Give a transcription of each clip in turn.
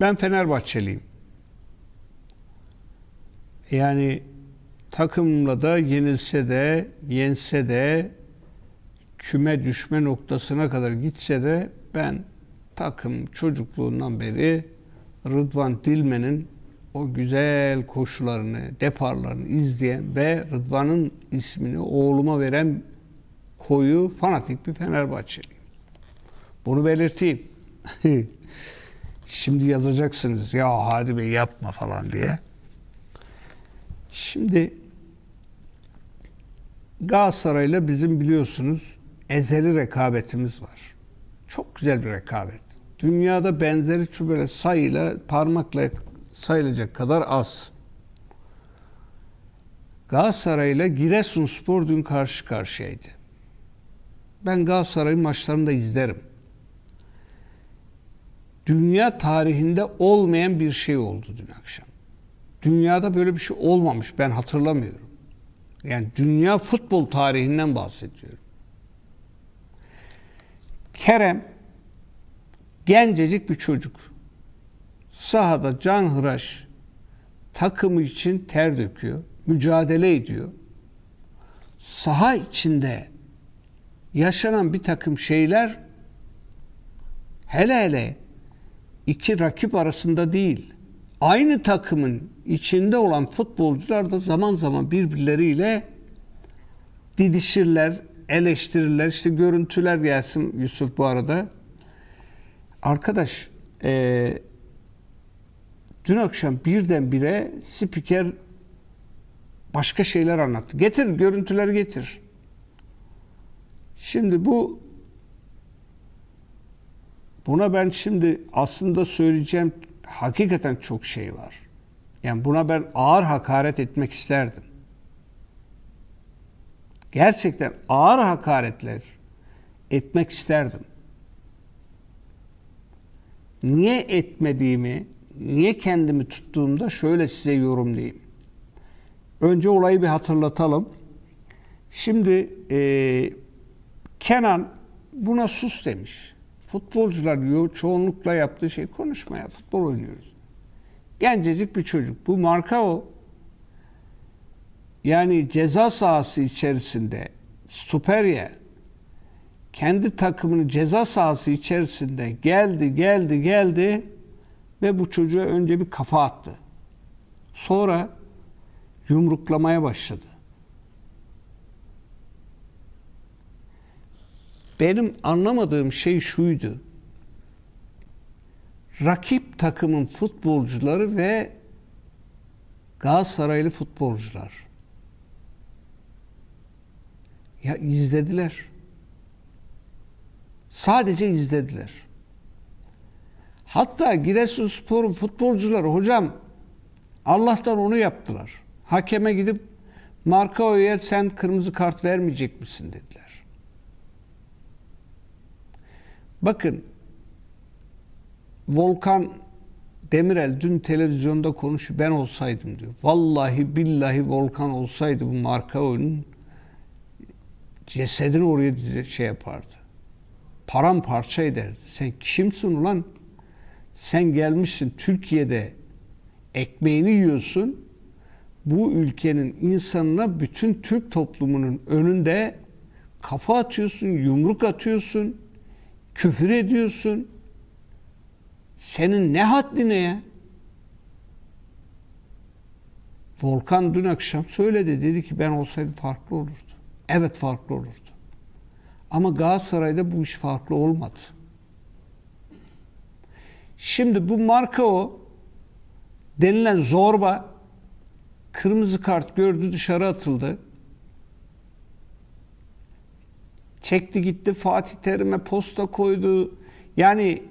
Ben Fenerbahçeliyim. Yani takımla da yenilse de yense de küme düşme noktasına kadar gitse de ben takım çocukluğundan beri Rıdvan Dilmen'in o güzel koşularını, deparlarını izleyen ve Rıdvan'ın ismini oğluma veren koyu fanatik bir Fenerbahçeliyim. Bunu belirteyim. Şimdi yazacaksınız ya hadi bey yapma falan diye. Şimdi Galatasaray'la bizim biliyorsunuz ezeli rekabetimiz var. Çok güzel bir rekabet. Dünyada benzeri şu böyle sayıyla parmakla sayılacak kadar az. Galatasaray'la Giresunspor dün karşı karşıyaydı. Ben Galatasaray'ın maçlarını da izlerim. Dünya tarihinde olmayan bir şey oldu dün akşam. Dünyada böyle bir şey olmamış ben hatırlamıyorum. Yani dünya futbol tarihinden bahsediyorum. Kerem gencecik bir çocuk. Sahada canhıraş takımı için ter döküyor, mücadele ediyor. Saha içinde yaşanan bir takım şeyler hele hele iki rakip arasında değil, aynı takımın içinde olan futbolcular da zaman zaman birbirleriyle didişirler, eleştirirler. İşte görüntüler gelsin Yusuf bu arada. Arkadaş, e, dün akşam birdenbire spiker başka şeyler anlattı. Getir, görüntüleri getir. Şimdi bu buna ben şimdi aslında söyleyeceğim hakikaten çok şey var. Yani buna ben ağır hakaret etmek isterdim. Gerçekten ağır hakaretler etmek isterdim. Niye etmediğimi, niye kendimi tuttuğumda şöyle size yorumlayayım. Önce olayı bir hatırlatalım. Şimdi e, Kenan buna sus demiş. Futbolcular diyor çoğunlukla yaptığı şey konuşmaya, futbol oynuyoruz. Gencecik bir çocuk. Bu marka o. Yani ceza sahası içerisinde Süperye kendi takımının ceza sahası içerisinde geldi, geldi, geldi ve bu çocuğa önce bir kafa attı. Sonra yumruklamaya başladı. Benim anlamadığım şey şuydu. Rakip takımın futbolcuları ve Galatasaraylı futbolcular. Ya izlediler. Sadece izlediler. Hatta Giresunspor'un futbolcuları hocam Allah'tan onu yaptılar. Hakeme gidip Markao'ya sen kırmızı kart vermeyecek misin dediler. Bakın Volkan Demirel dün televizyonda konuşuyor. Ben olsaydım diyor. Vallahi billahi Volkan olsaydı bu marka oyunun cesedini oraya şey yapardı. Paramparça ederdi. Sen kimsin ulan? Sen gelmişsin Türkiye'de ekmeğini yiyorsun. Bu ülkenin insanına bütün Türk toplumunun önünde kafa atıyorsun, yumruk atıyorsun, küfür ediyorsun. Senin ne haddine ya? Volkan dün akşam söyledi. Dedi ki ben olsaydım farklı olurdu. Evet farklı olurdu. Ama Galatasaray'da bu iş farklı olmadı. Şimdi bu marka o denilen zorba kırmızı kart gördü dışarı atıldı. Çekti gitti Fatih Terim'e posta koydu. Yani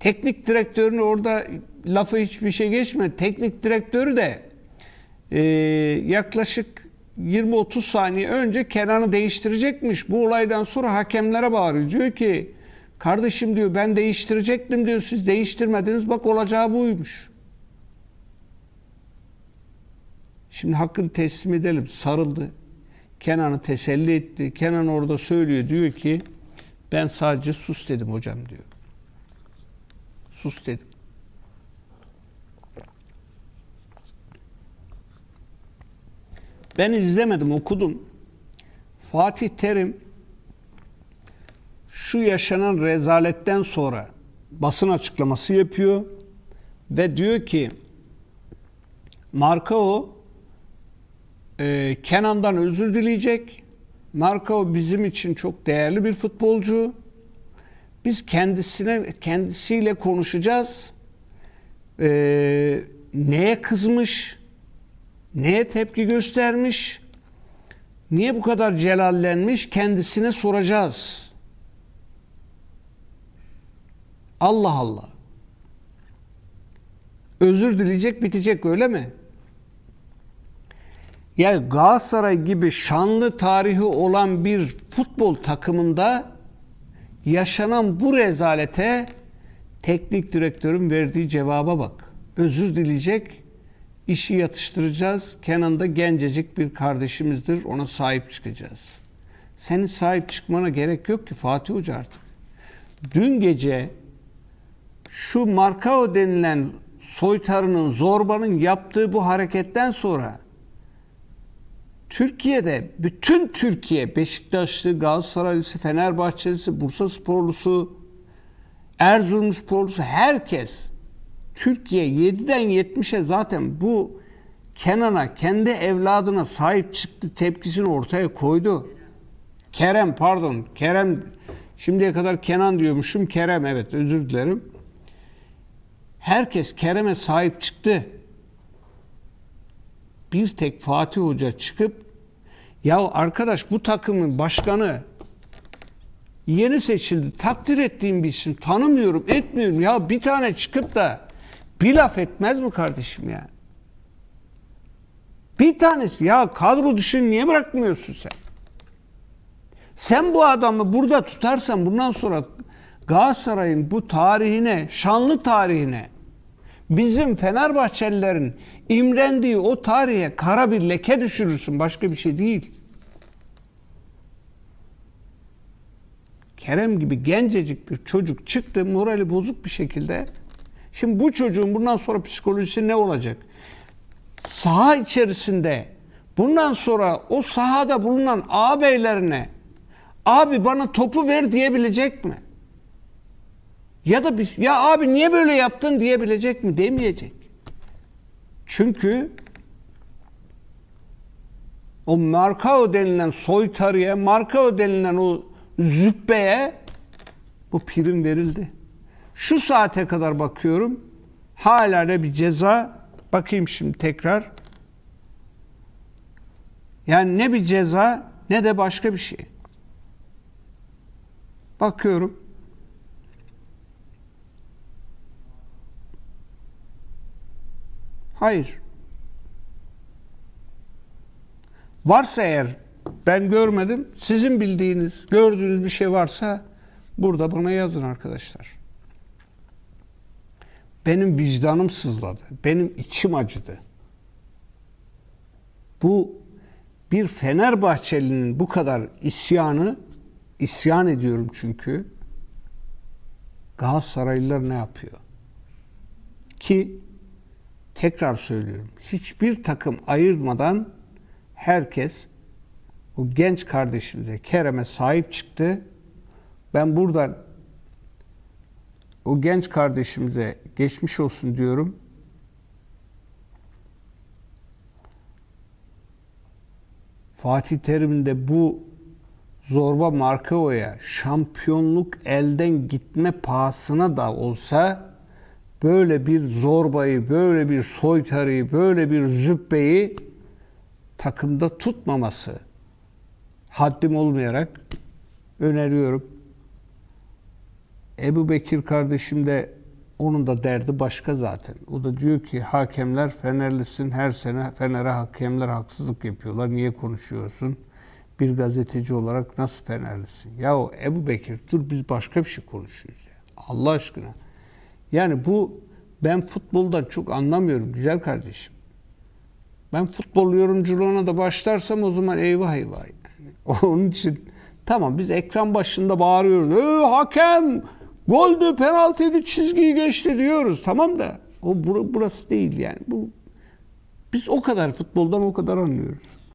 teknik direktörün orada lafı hiçbir şey geçmedi. Teknik direktörü de e, yaklaşık 20-30 saniye önce Kenan'ı değiştirecekmiş. Bu olaydan sonra hakemlere bağırıyor. Diyor ki kardeşim diyor ben değiştirecektim diyor siz değiştirmediniz bak olacağı buymuş. Şimdi hakkını teslim edelim. Sarıldı. Kenan'ı teselli etti. Kenan orada söylüyor diyor ki ben sadece sus dedim hocam diyor. Sus dedim. Ben izlemedim okudum. Fatih Terim şu yaşanan rezaletten sonra basın açıklaması yapıyor ve diyor ki Marka o e, Kenan'dan özür dileyecek. Markao bizim için çok değerli bir futbolcu. Biz kendisine kendisiyle konuşacağız. E, neye kızmış? Neye tepki göstermiş? Niye bu kadar celallenmiş? Kendisine soracağız. Allah Allah. Özür dileyecek, bitecek öyle mi? Yani Galatasaray gibi şanlı tarihi olan bir futbol takımında yaşanan bu rezalete teknik direktörün verdiği cevaba bak. Özür dileyecek, işi yatıştıracağız. Kenan'da gencecik bir kardeşimizdir, ona sahip çıkacağız. Senin sahip çıkmana gerek yok ki Fatih Hoca artık. Dün gece şu Markao denilen soytarının, zorbanın yaptığı bu hareketten sonra Türkiye'de bütün Türkiye Beşiktaşlı, Galatasaraylısı, Fenerbahçelisi, Bursa Sporlusu, Erzurum Sporlusu herkes Türkiye 7'den 70'e zaten bu Kenan'a kendi evladına sahip çıktı tepkisini ortaya koydu. Kerem pardon Kerem şimdiye kadar Kenan diyormuşum Kerem evet özür dilerim. Herkes Kerem'e sahip çıktı. Bir tek Fatih Hoca çıkıp ya arkadaş bu takımın başkanı yeni seçildi. Takdir ettiğim bir isim. Tanımıyorum, etmiyorum. Ya bir tane çıkıp da bir laf etmez mi kardeşim ya? Bir tanesi ya kadro dışını niye bırakmıyorsun sen? Sen bu adamı burada tutarsan bundan sonra Galatasaray'ın bu tarihine, şanlı tarihine bizim Fenerbahçelilerin imrendiği o tarihe kara bir leke düşürürsün. Başka bir şey değil. Kerem gibi gencecik bir çocuk çıktı morali bozuk bir şekilde. Şimdi bu çocuğun bundan sonra psikolojisi ne olacak? Saha içerisinde bundan sonra o sahada bulunan ağabeylerine abi bana topu ver diyebilecek mi? Ya da bir, ya abi niye böyle yaptın diyebilecek mi? Demeyecek. Çünkü o Markao denilen soytarıya, Markao denilen o züppeye bu prim verildi. Şu saate kadar bakıyorum. Hala ne bir ceza. Bakayım şimdi tekrar. Yani ne bir ceza ne de başka bir şey. Bakıyorum. Hayır. Varsa eğer ben görmedim, sizin bildiğiniz, gördüğünüz bir şey varsa burada bana yazın arkadaşlar. Benim vicdanım sızladı. Benim içim acıdı. Bu bir Fenerbahçelinin bu kadar isyanı, isyan ediyorum çünkü Galatasaraylılar ne yapıyor? Ki tekrar söylüyorum. Hiçbir takım ayırmadan herkes o genç kardeşimize Kerem'e sahip çıktı. Ben buradan o genç kardeşimize geçmiş olsun diyorum. Fatih Terim'in de bu zorba Markao'ya şampiyonluk elden gitme pahasına da olsa böyle bir zorbayı, böyle bir soytarıyı, böyle bir zübbeyi takımda tutmaması haddim olmayarak öneriyorum. Ebu Bekir kardeşim de onun da derdi başka zaten. O da diyor ki hakemler Fenerlisin her sene Fener'e hakemler haksızlık yapıyorlar. Niye konuşuyorsun? Bir gazeteci olarak nasıl Fenerlisin? Ya o Ebu Bekir dur biz başka bir şey konuşuyoruz ya. Allah aşkına. Yani bu ben futboldan çok anlamıyorum güzel kardeşim. Ben futbol yorumculuğuna da başlarsam o zaman eyvah eyvah. Yani. Onun için tamam biz ekran başında bağırıyoruz. Ee, hakem goldü, penaltıydı, çizgiyi geçti diyoruz. Tamam da o burası değil yani. Bu biz o kadar futboldan o kadar anlıyoruz.